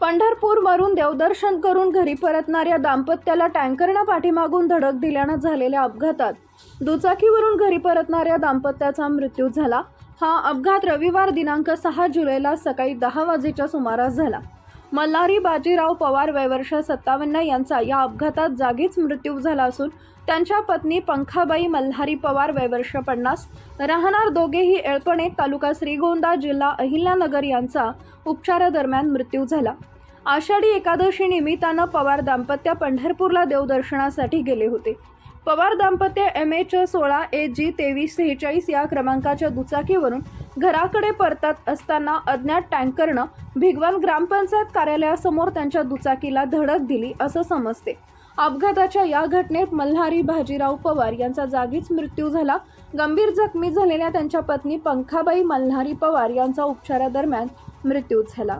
पंढरपूरवरून देवदर्शन करून घरी परतणाऱ्या दाम्पत्याला टँकरनं पाठीमागून धडक दिल्यानं झालेल्या अपघातात दुचाकीवरून घरी परतणाऱ्या दाम्पत्याचा मृत्यू झाला. हा अपघात रविवार दिनांक सहा जुलैला सकाळी दहा वाजेच्या सुमारास झाला. मल्हारी बाजीराव पवार वयवर्ष सत्तावन्न यांचा या अपघातात जागीच मृत्यू झाला असून त्यांच्या पत्नी पंखाबाई मल्हारी पवार वयवर्ष पन्नास राहणार दोघेही एळपणे तालुका श्रीगोंदा जिल्हा अहिल्यानगर यांचा उपचारादरम्यान मृत्यू झाला. आषाढी एकादशी निमित्तानं पवार दाम्पत्य पंढरपूरला देवदर्शनासाठी गेले होते. पवार दाम्पत्य एम एच सोळा ए जी तेवीस सेहेचाळीस या क्रमांकाच्या दुचाकीवरून घराकडे परतत असताना अज्ञात टँकरनं भिगवण ग्रामपंचायत कार्यालयासमोर त्यांच्या दुचाकीला धडक दिली असं समजते. अपघाताच्या या घटनेत मल्हारी भाजीराव पवार यांचा जागीच मृत्यू झाला. गंभीर जखमी झालेल्या त्यांच्या पत्नी पंखाबाई मल्हारी पवार यांचा उपचारादरम्यान मृत्यू झाला.